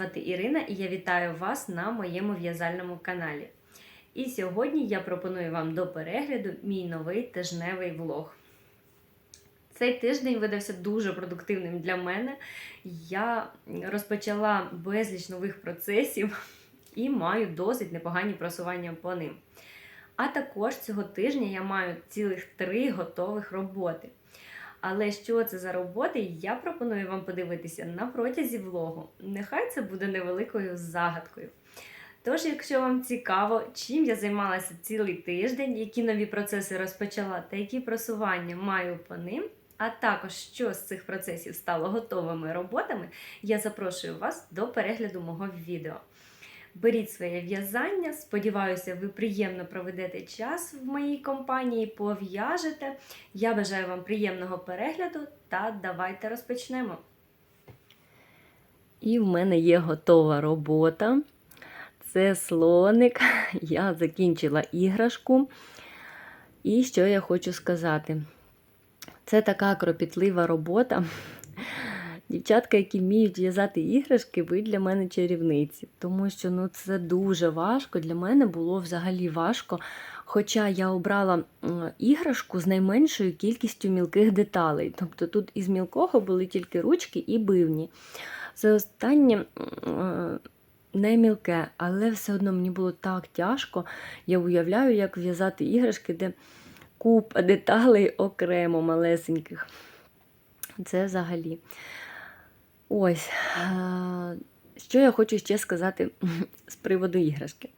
звати Ірина і я вітаю вас на моєму в'язальному каналі. І сьогодні я пропоную вам до перегляду мій новий тижневий влог. Цей тиждень видався дуже продуктивним для мене. Я розпочала безліч нових процесів і маю досить непогані просування по ним. А також цього тижня я маю цілих три готових роботи. Але що це за роботи, я пропоную вам подивитися на протязі влогу. Нехай це буде невеликою загадкою. Тож, якщо вам цікаво, чим я займалася цілий тиждень, які нові процеси розпочала та які просування маю по ним, а також що з цих процесів стало готовими роботами, я запрошую вас до перегляду мого відео. Беріть своє в'язання, сподіваюся, ви приємно проведете час в моїй компанії, пов'яжете. Я бажаю вам приємного перегляду та давайте розпочнемо. І в мене є готова робота. Це слоник. Я закінчила іграшку. І що я хочу сказати? Це така кропітлива робота. Дівчатка, які вміють в'язати іграшки, ви для мене чарівниці. Тому що ну, це дуже важко. Для мене було взагалі важко. Хоча я обрала іграшку з найменшою кількістю мілких деталей. Тобто тут із мілкого були тільки ручки і бивні. Це останнє не мілке, але все одно мені було так тяжко. Я уявляю, як в'язати іграшки, де купа деталей окремо малесеньких. Це взагалі. Ось, що я хочу ще сказати з приводу іграшки.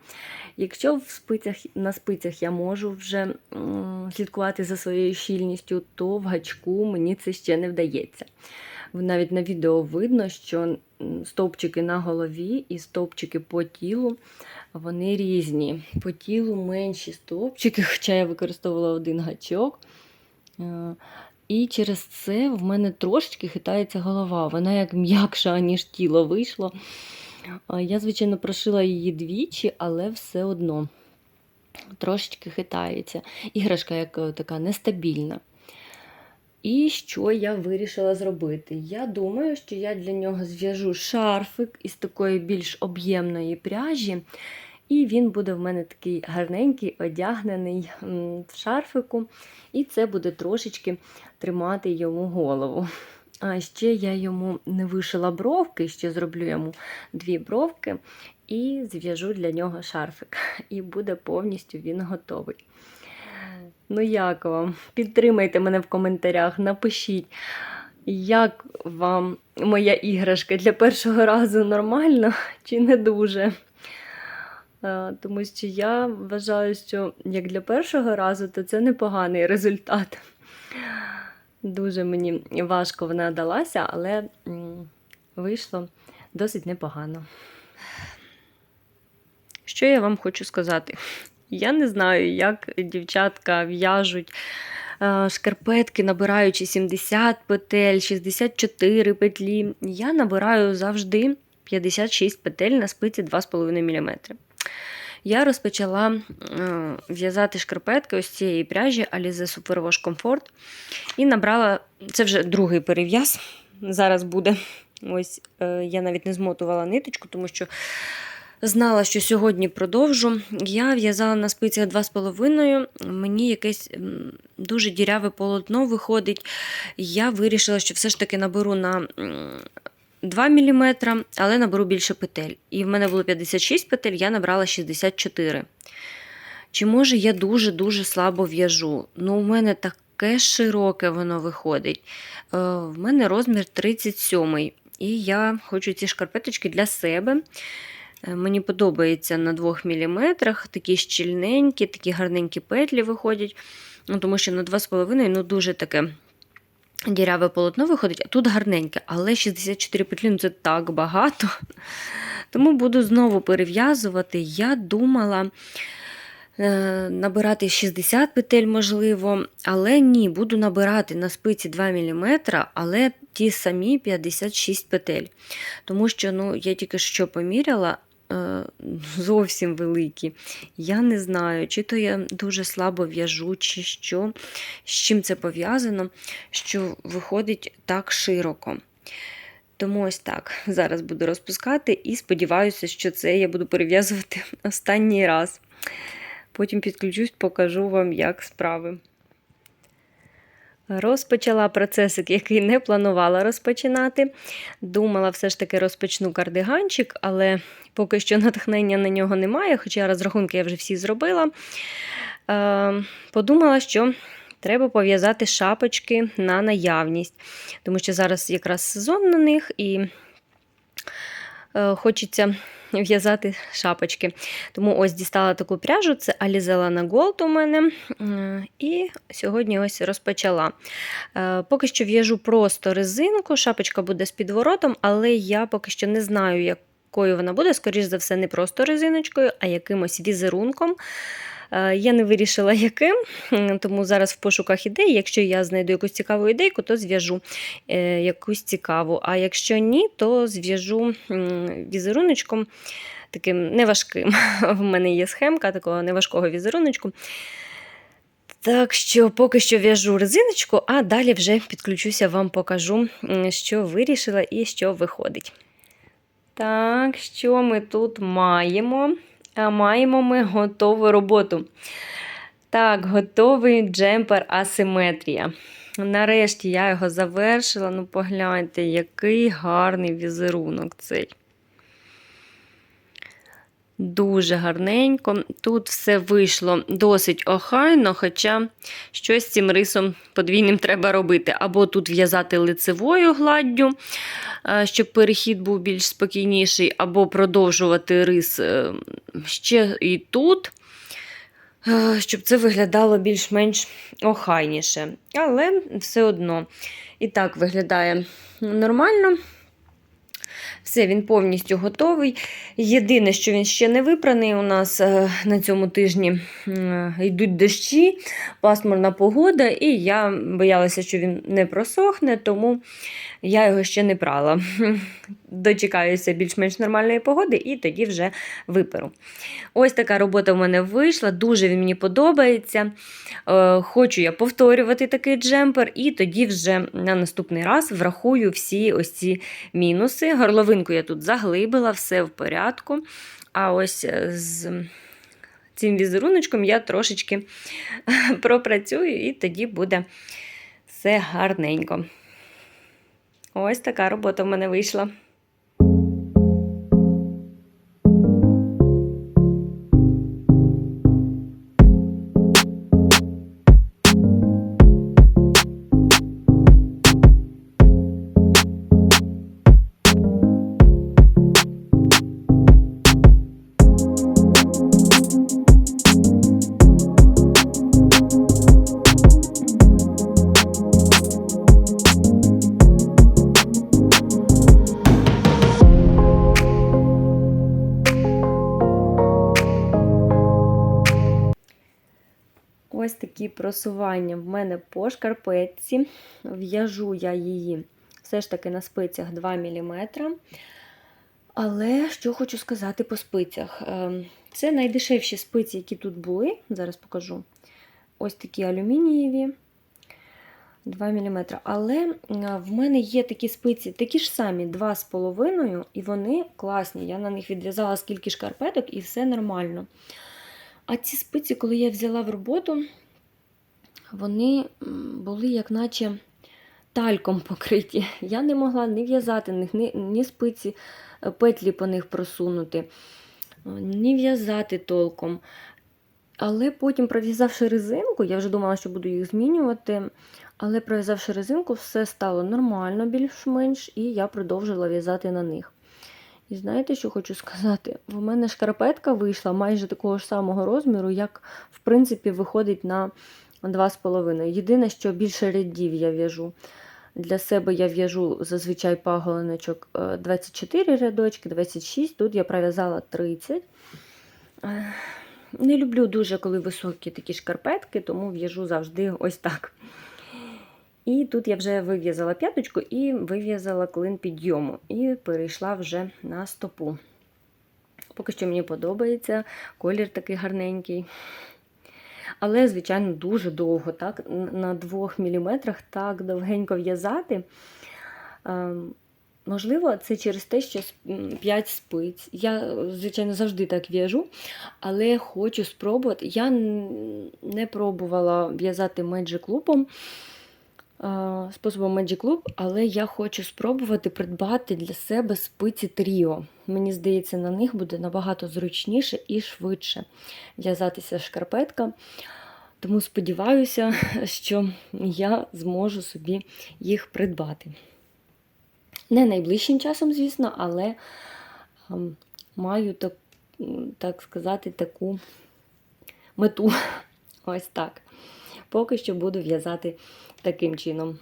Якщо в спицях, на спицях я можу вже слідкувати за своєю щільністю, то в гачку мені це ще не вдається. Навіть на відео видно, що стовпчики на голові і стовпчики по тілу вони різні. По тілу менші стовпчики, хоча я використовувала один гачок. І через це в мене трошечки хитається голова. Вона як м'якша, ніж тіло вийшло. Я, звичайно, прошила її двічі, але все одно трошечки хитається. Іграшка як така нестабільна. І що я вирішила зробити? Я думаю, що я для нього зв'яжу шарфик із такої більш об'ємної пряжі. І він буде в мене такий гарненький, одягнений в шарфику, і це буде трошечки тримати йому голову. А ще я йому не вишила бровки, ще зроблю йому дві бровки і зв'яжу для нього шарфик. І буде повністю він готовий. Ну, як вам? Підтримайте мене в коментарях, напишіть, як вам моя іграшка для першого разу нормально чи не дуже. Тому що я вважаю, що як для першого разу, то це непоганий результат. Дуже мені важко вона далася, але вийшло досить непогано. Що я вам хочу сказати? Я не знаю, як дівчатка в'яжуть шкарпетки, набираючи 70 петель, 64 петлі. Я набираю завжди 56 петель на спиці 2,5 мм. Я розпочала в'язати шкарпетки ось цієї пряжі Alize Superwash Comfort. І набрала, це вже другий перев'яз. Зараз буде. Ось е, Я навіть не змотувала ниточку, тому що знала, що сьогодні продовжу. Я в'язала на спицях 2,5, мені якесь дуже діряве полотно виходить. Я вирішила, що все ж таки наберу на 2 мм, але наберу більше петель. І в мене було 56 петель, я набрала 64. Чи може я дуже-дуже слабо в'яжу? Ну, у мене таке широке воно виходить. Е, в мене розмір 37 І я хочу ці шкарпеточки для себе. Е, мені подобається на 2 мм, такі щільненькі, такі гарненькі петлі виходять. Ну, Тому що на 2,5 ну, дуже таке діряве полотно виходить, а тут гарненьке, але 64 петлі ну, це так багато. Тому буду знову перев'язувати. Я думала е, набирати 60 петель, можливо, але ні, буду набирати на спиці 2 мм, але ті самі 56 петель. Тому що ну, я тільки що поміряла, зовсім великі. Я не знаю, чи то я дуже слабо в'яжу, чи що, з чим це пов'язано, що виходить так широко. Тому ось так. Зараз буду розпускати і сподіваюся, що це я буду перев'язувати останній раз. Потім підключусь, покажу вам, як справи. Розпочала процесик, який не планувала розпочинати. Думала, все ж таки розпочну кардиганчик, але поки що натхнення на нього немає, хоча розрахунки я вже всі зробила. Е, Подумала, що треба пов'язати шапочки на наявність, тому що зараз якраз сезон на них і е, хочеться в'язати шапочки. Тому ось дістала таку пряжу, це Alizella Gold у мене. Е, І сьогодні ось розпочала. Поки що в'яжу просто резинку, шапочка буде з підворотом, але я поки що не знаю, якою вона буде. Скоріше за все, не просто резиночкою, а якимось візерунком. Е, Я не вирішила, яким, тому зараз в пошуках ідей. Якщо я знайду якусь цікаву ідейку, то зв'яжу е, якусь цікаву. А якщо ні, то зв'яжу візеруночком таким неважким. В мене є схемка такого неважкого візеруночку. Так що поки що в'яжу резиночку, а далі вже підключуся, вам покажу, що вирішила і що виходить. Так, що ми тут маємо? А маємо ми готову роботу. Так, готовий джемпер асиметрія. Нарешті я його завершила. Ну, погляньте, який гарний візерунок цей. Дуже гарненько. Тут все вийшло досить охайно, хоча щось з цим рисом подвійним треба робити. Або тут в'язати лицевою гладдю, е, щоб перехід був більш спокійніший, або продовжувати рис е, ще і тут, е, щоб це виглядало більш-менш охайніше. Але все одно і так виглядає нормально. Все, він повністю готовий. Єдине, що він ще не випраний, у нас е, на цьому тижні е, йдуть дощі, пасмурна погода, і я боялася, що він не просохне, тому я його ще не прала. Дочекаюся більш-менш нормальної погоди і тоді вже виперу. Ось така робота в мене вийшла, дуже він мені подобається. Е, Хочу я повторювати такий джемпер, і тоді вже на наступний раз врахую всі ось ці мінуси. Горловинку я тут заглибила, все в порядку. А ось е, з цим візеруночком я трошечки пропрацюю, і тоді буде все гарненько. Ось така робота в мене вийшла. Ось такі просування в мене по шкарпетці. В'яжу я її все ж таки на спицях 2 мм. Але що хочу сказати по спицях. Ем, Це найдешевші спиці, які тут були. Зараз покажу. Ось такі алюмінієві. 2 мм. Але е, в мене є такі спиці, такі ж самі 2,5, і вони класні. Я на них відв'язала скільки шкарпеток, і все нормально. А ці спиці, коли я взяла в роботу, вони були як наче тальком покриті. Я не могла ні в'язати ні, ні, ні спиці, е, петлі по них просунути, е, ні в'язати толком. Але потім, пров'язавши резинку, я вже думала, що буду їх змінювати. Але пров'язавши резинку, все стало нормально, більш-менш, і я продовжила в'язати на них. І знаєте, що хочу сказати? В мене шкарпетка вийшла майже такого ж самого розміру, як, в принципі, виходить на 2,5. Єдине, що більше рядів я в'яжу. Для себе я в'яжу зазвичай паголиночок е, 24 рядочки, 26, тут я пров'язала 30. Е, Не люблю дуже, коли високі такі шкарпетки, тому в'яжу завжди ось так. І тут я вже вив'язала п'яточку і вив'язала клин підйому. І перейшла вже на стопу. Поки що мені подобається, колір такий гарненький. Але, звичайно, дуже довго, так, на 2 мм так довгенько в'язати. Ем, Можливо, це через те, що 5 спиць. Я, звичайно, завжди так в'яжу, але хочу спробувати. Я не пробувала в'язати Loop, а, способом Magic Loop, але я хочу спробувати придбати для себе спиці Тріо. Мені здається, на них буде набагато зручніше і швидше в'язатися шкарпетка. Тому сподіваюся, що я зможу собі їх придбати. Не найближчим часом, звісно, але ем, маю так, так сказати таку мету. Ось так. Поки що буду в'язати таким чином.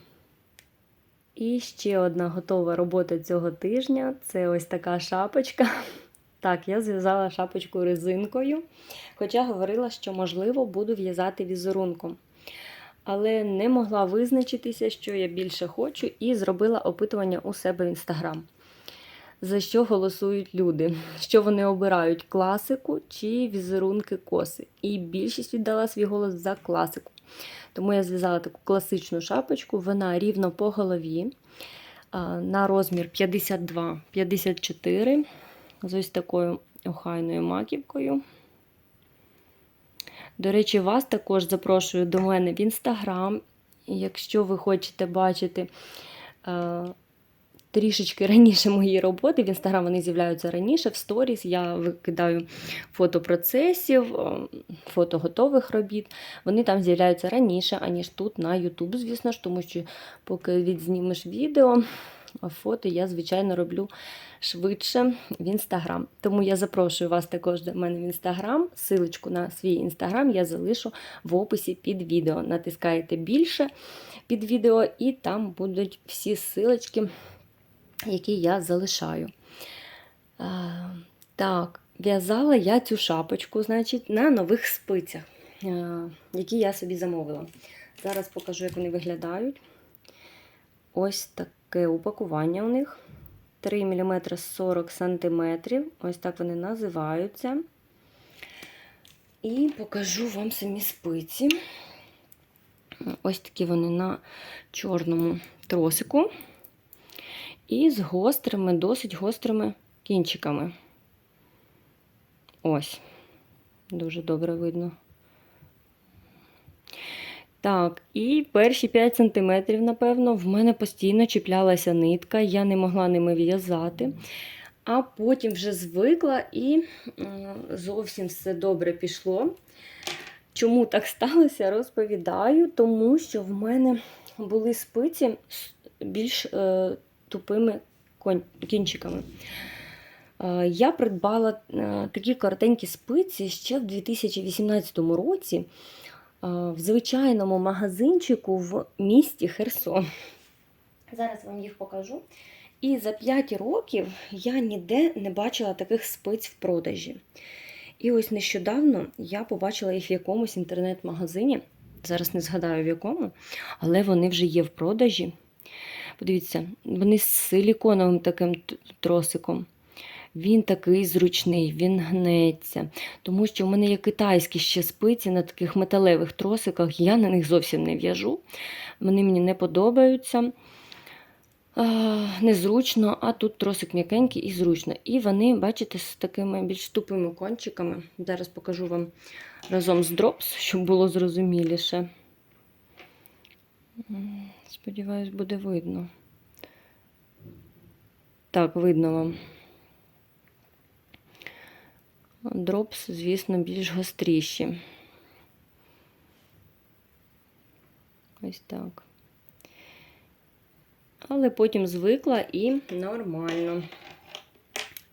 І ще одна готова робота цього тижня це ось така шапочка. Так, я зв'язала шапочку резинкою, хоча говорила, що, можливо, буду в'язати візерунком. Але не могла визначитися, що я більше хочу, і зробила опитування у себе в інстаграм. За що голосують люди? Що вони обирають класику чи візерунки коси? І більшість віддала свій голос за класику. Тому я зв'язала таку класичну шапочку, вона рівно по голові на розмір 52-54 з ось такою охайною маківкою. До речі, вас також запрошую до мене в інстаграм. Якщо ви хочете бачити трішечки раніше мої роботи, в інстаграм вони з'являються раніше, в сторіс я викидаю фото процесів, фото готових робіт. Вони там з'являються раніше, аніж тут на YouTube, звісно ж, тому що поки відзнімеш відео, а фото я, звичайно, роблю швидше в інстаграм. Тому я запрошую вас також до мене в інстаграм. Силочку на свій інстаграм я залишу в описі під відео. Натискаєте більше під відео, і там будуть всі силочки, які я залишаю. Так, в'язала я цю шапочку, значить, на нових спицях, які я собі замовила. Зараз покажу, як вони виглядають. Ось таке упакування у них. 3 мм 40 см. Ось так вони називаються. І покажу вам самі спиці. Ось такі вони на чорному тросику. І з гострими, досить гострими кінчиками. Ось. Дуже добре видно. Так, і перші 5 см, напевно, в мене постійно чіплялася нитка, я не могла ними в'язати. А потім вже звикла і зовсім все добре пішло. Чому так сталося, розповідаю, тому що в мене були спиці більш е, тупими кінчиками. Е, я придбала е, такі коротенькі спиці ще в 2018 році в звичайному магазинчику в місті Херсон. Зараз вам їх покажу. І за 5 років я ніде не бачила таких спиць в продажі. І ось нещодавно я побачила їх в якомусь інтернет-магазині. Зараз не згадаю в якому, але вони вже є в продажі. Подивіться, вони з силіконовим таким тросиком. Він такий зручний, він гнеться. Тому що в мене є китайські ще спиці на таких металевих тросиках, я на них зовсім не в'яжу. Вони мені не подобаються. Незручно, а тут тросик м'якенький і зручно. І вони, бачите, з такими більш тупими кончиками. Зараз покажу вам разом з дропс, щоб було зрозуміліше. Сподіваюсь, буде видно. Так, видно вам. Дропс, звісно, більш гостріші. Ось так. Але потім звикла і нормально.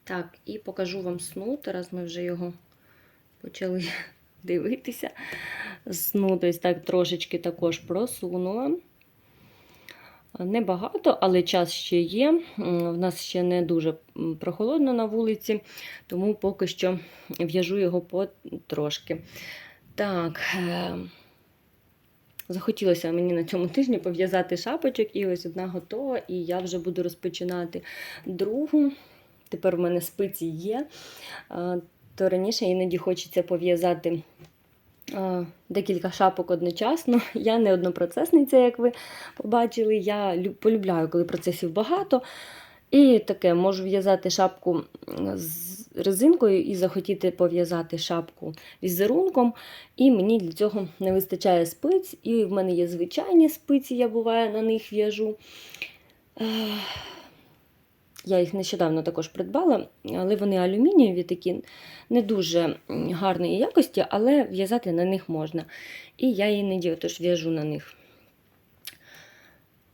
Так, і покажу вам снуд, раз ми вже його почали дивитися. Снуд ось так трошечки також просунула. Небагато, але час ще є. В нас ще не дуже прохолодно на вулиці, тому поки що в'яжу його потрошки. Так, е, захотілося мені на цьому тижні пов'язати шапочок, і ось одна готова, і я вже буду розпочинати другу. Тепер в мене спиці є, то раніше іноді хочеться пов'язати декілька шапок одночасно. Я не однопроцесниця, як ви побачили. Я полюбляю, коли процесів багато. І таке, можу в'язати шапку з резинкою і захотіти пов'язати шапку візерунком. І мені для цього не вистачає спиць. І в мене є звичайні спиці, я буває на них в'яжу. Я їх нещодавно також придбала, але вони алюмінієві такі, не дуже гарної якості, але в'язати на них можна. І я іноді отож в'яжу на них.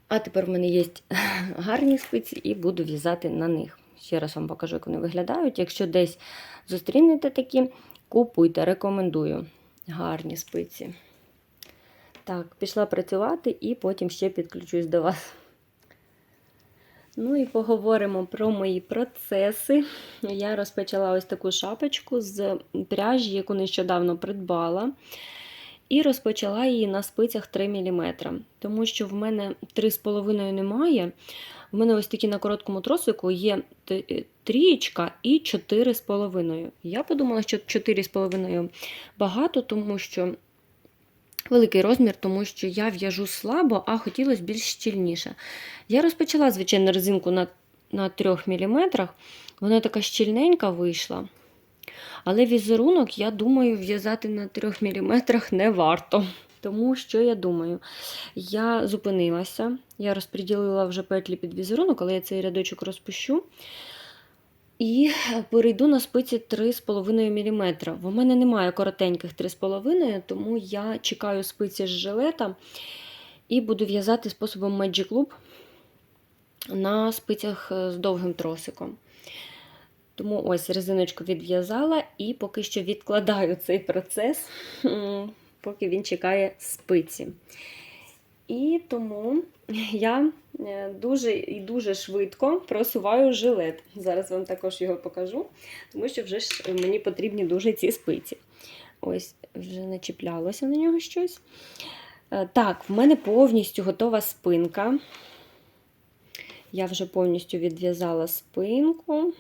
А тепер в мене є гарні спиці і буду в'язати на них. Ще раз вам покажу, як вони виглядають. Якщо десь зустрінете такі, купуйте, рекомендую. Гарні спиці. Так, пішла працювати і потім ще підключусь до вас. Ну і поговоримо про мої процеси. Я розпочала ось таку шапочку з пряжі, яку нещодавно придбала. І розпочала її на спицях 3 мм. Тому що в мене 3,5 немає. В мене ось такі на короткому тросику є е, трієчка і 4,5. Я подумала, що 4,5 багато, тому що великий розмір, тому що я в'яжу слабо, а хотілося більш щільніше. Я розпочала, звичайно, резинку на, на 3 мм. Вона така щільненька вийшла. Але візерунок, я думаю, в'язати на 3 мм не варто. Тому що я думаю, я зупинилася, я розподілила вже петлі під візерунок, але я цей рядочок розпущу. І перейду на спиці 3,5 мм. В мене немає коротеньких 3,5, тому я чекаю спиці з жилета і буду в'язати способом Magic Loop на спицях е, з довгим тросиком. Тому ось резиночку відв'язала і поки що відкладаю цей процес, поки він чекає спиці. І тому я е, дуже і дуже швидко просуваю жилет. Зараз вам також його покажу, тому що вже ж мені потрібні дуже ці спиці. Ось, вже начіплялося на нього щось. Е, Так, в мене повністю готова спинка. Я вже повністю відв'язала спинку.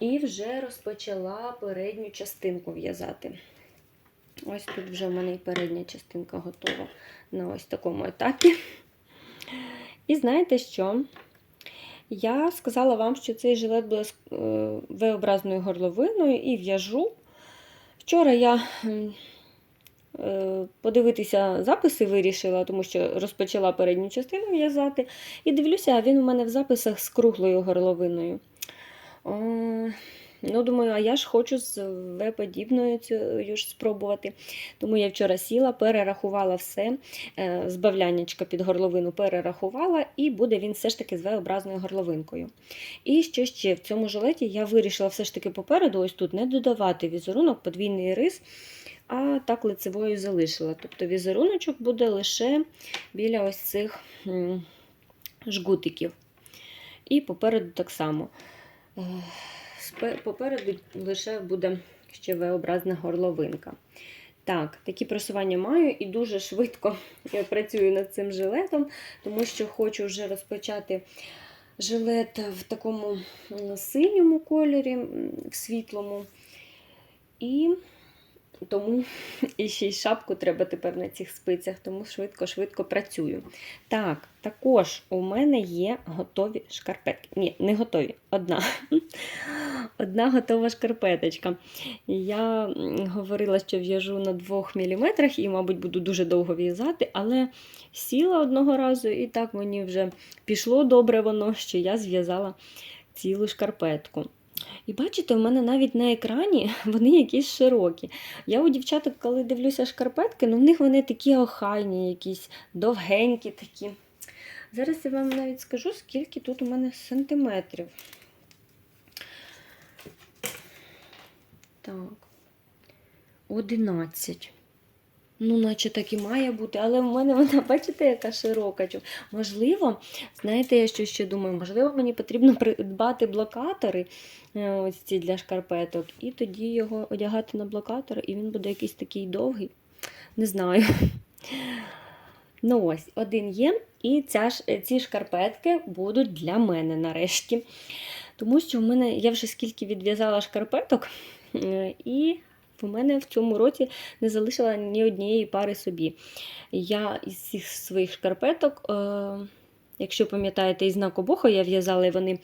І вже розпочала передню частинку в'язати. Ось тут вже в мене і передня частинка готова на ось такому етапі. І знаєте що? Я сказала вам, що цей жилет буде з е, V-образною горловиною і в'яжу. Вчора я е, подивитися записи вирішила, тому що розпочала передню частину в'язати. І дивлюся, він у мене в записах з круглою горловиною. Ну, думаю, а я ж хочу з В-подібною цією ж спробувати. Тому я вчора сіла, перерахувала все, е, збавляннячка під горловину перерахувала, і буде він все ж таки з V-образною горловинкою. І що ще в цьому жилеті я вирішила все ж таки попереду, ось тут не додавати візерунок, подвійний рис, а так лицевою залишила. Тобто візеруночок буде лише біля ось цих жгутиків. І попереду так само. Попереду лише буде ще V-образна горловинка. Так, такі просування маю і дуже швидко я працюю над цим жилетом, тому що хочу вже розпочати жилет в такому синьому кольорі, в світлому. І тому і ще й шапку треба тепер на цих спицях, тому швидко-швидко працюю. Так, також у мене є готові шкарпетки. Ні, не готові. Одна. Одна готова шкарпеточка. Я говорила, що в'яжу на 2 мм і, мабуть, буду дуже довго в'язати, але сіла одного разу, і так мені вже пішло добре воно, що я зв'язала цілу шкарпетку. І бачите, в мене навіть на екрані вони якісь широкі. Я у дівчаток, коли дивлюся шкарпетки, ну в них вони такі охайні, якісь довгенькі такі. Зараз я вам навіть скажу, скільки тут у мене сантиметрів. Так. 11. Ну, наче так і має бути, але в мене вона, бачите, яка широка. Можливо, знаєте, я що ще думаю, можливо, мені потрібно придбати блокатори е, ось ці для шкарпеток, і тоді його одягати на блокатор, і він буде якийсь такий довгий. Не знаю. Ну ось, один є, і ця е, ці шкарпетки будуть для мене нарешті. Тому що в мене я вже скільки відв'язала шкарпеток, е, і в мене в цьому році не залишила ні однієї пари собі. Я із цих своїх шкарпеток е, Якщо пам'ятаєте, із знаку Бога я в'язала, і вони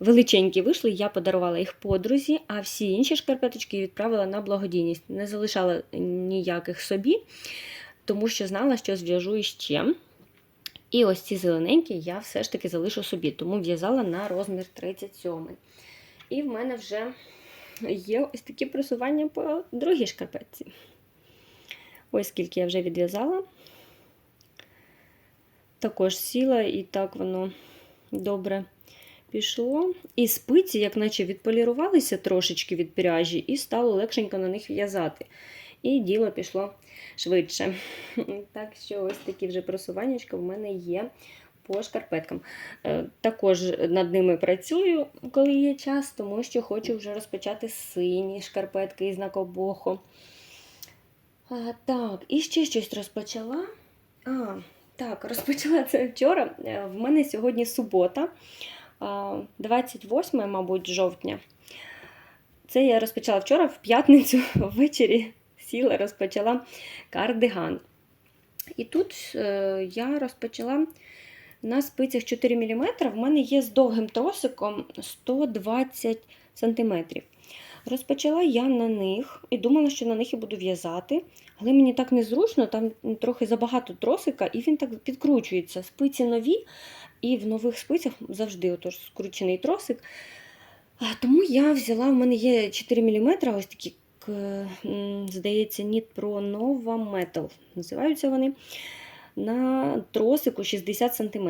величенькі вийшли, я подарувала їх подрузі, а всі інші шкарпеточки відправила на благодійність. Не залишала ніяких собі, тому що знала, що зв'яжу іще. І ось ці зелененькі я все ж таки залишу собі, тому в'язала на розмір 37. І в мене вже є ось такі просування по другій шкарпетці. Ось скільки я вже відв'язала. Також сіла, і так воно добре пішло. І спиці, як наче відполірувалися трошечки від пряжі, і стало легшенько на них в'язати. І діло пішло швидше. Так що ось такі вже просуваннячка в мене є по шкарпеткам. Е, Також над ними працюю, коли є час, тому що хочу вже розпочати сині шкарпетки із накобоху. А, Так, і ще щось розпочала. А, так, розпочала це вчора. Е, В мене сьогодні субота, 28, мабуть, жовтня. Це я розпочала вчора, в п'ятницю ввечері сіла, розпочала кардиган. І тут е, я розпочала на спицях 4 мм. В мене є з довгим тросиком 120 см. Розпочала я на них і думала, що на них і буду в'язати, але мені так незручно, там трохи забагато тросика, і він так підкручується. Спиці нові, і в нових спицях завжди отож скручений тросик. Тому я взяла, в мене є 4 мм, ось такі, здається, Pro Nova Metal. Називаються вони на тросику 60 см.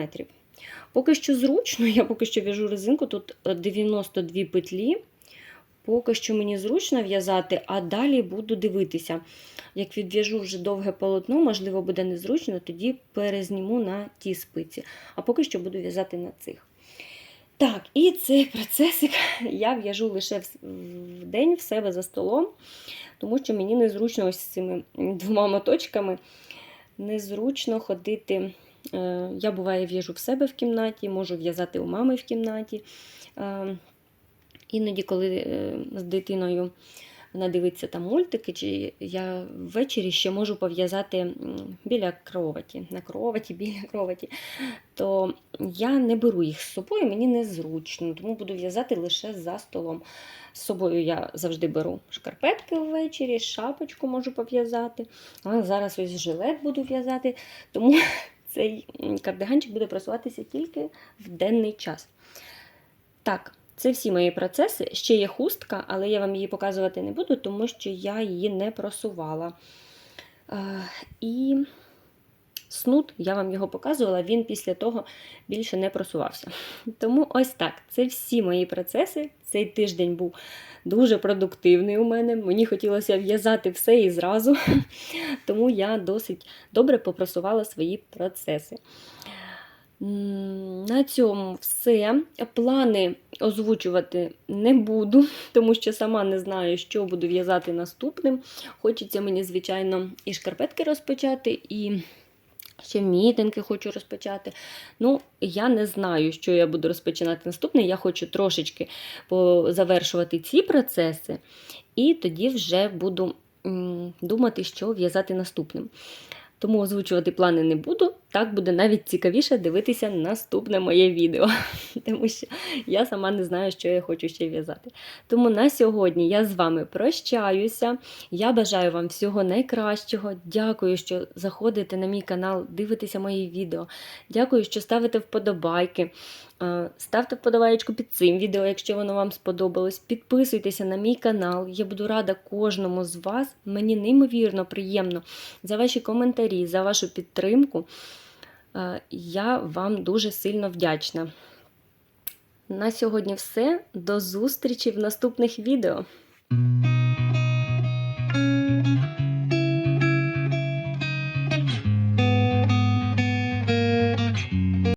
Поки що зручно, я поки що в'яжу резинку, тут е, 92 петлі. Поки що мені зручно в'язати, а далі буду дивитися. Як відв'яжу вже довге полотно, можливо, буде незручно, тоді перезніму на ті спиці. А поки що буду в'язати на цих. Так, і цей процесик я в'яжу лише в день в себе за столом, тому що мені незручно ось з цими двома моточками. Незручно ходити. Е, Я буває в'яжу в себе в кімнаті, можу в'язати у мами в кімнаті. Е, Іноді, коли е, з дитиною вона дивиться там мультики, чи я ввечері ще можу пов'язати біля кроваті, на кроваті, біля кроваті, то я не беру їх з собою, мені незручно, тому буду в'язати лише за столом. З собою я завжди беру шкарпетки ввечері, шапочку можу пов'язати. А зараз ось жилет буду в'язати, тому цей кардиганчик буде просуватися тільки в денний час. Так, це всі мої процеси. Ще є хустка, але я вам її показувати не буду, тому що я її не просувала. Е, І снуд, я вам його показувала, він після того більше не просувався. Тому ось так. Це всі мої процеси. Цей тиждень був дуже продуктивний у мене. Мені хотілося в'язати все і зразу, тому я досить добре попросувала свої процеси. На цьому все. Плани озвучувати не буду, тому що сама не знаю, що буду в'язати наступним. Хочеться мені, звичайно, і шкарпетки розпочати, і ще мітинги хочу розпочати. Ну, я не знаю, що я буду розпочинати наступне. Я хочу трошечки завершувати ці процеси, і тоді вже буду думати, що в'язати наступним. Тому озвучувати плани не буду. Так буде навіть цікавіше дивитися наступне моє відео, тому що я сама не знаю, що я хочу ще в'язати. Тому на сьогодні я з вами прощаюся. Я бажаю вам всього найкращого. Дякую, що заходите на мій канал, дивитеся мої відео. Дякую, що ставите вподобайки. Е, Ставте вподобаєчку під цим відео, якщо воно вам сподобалось. Підписуйтеся на мій канал. Я буду рада кожному з вас. Мені неймовірно приємно за ваші коментарі, за вашу підтримку. Е, Я вам дуже сильно вдячна. На сьогодні все. До зустрічі в наступних відео.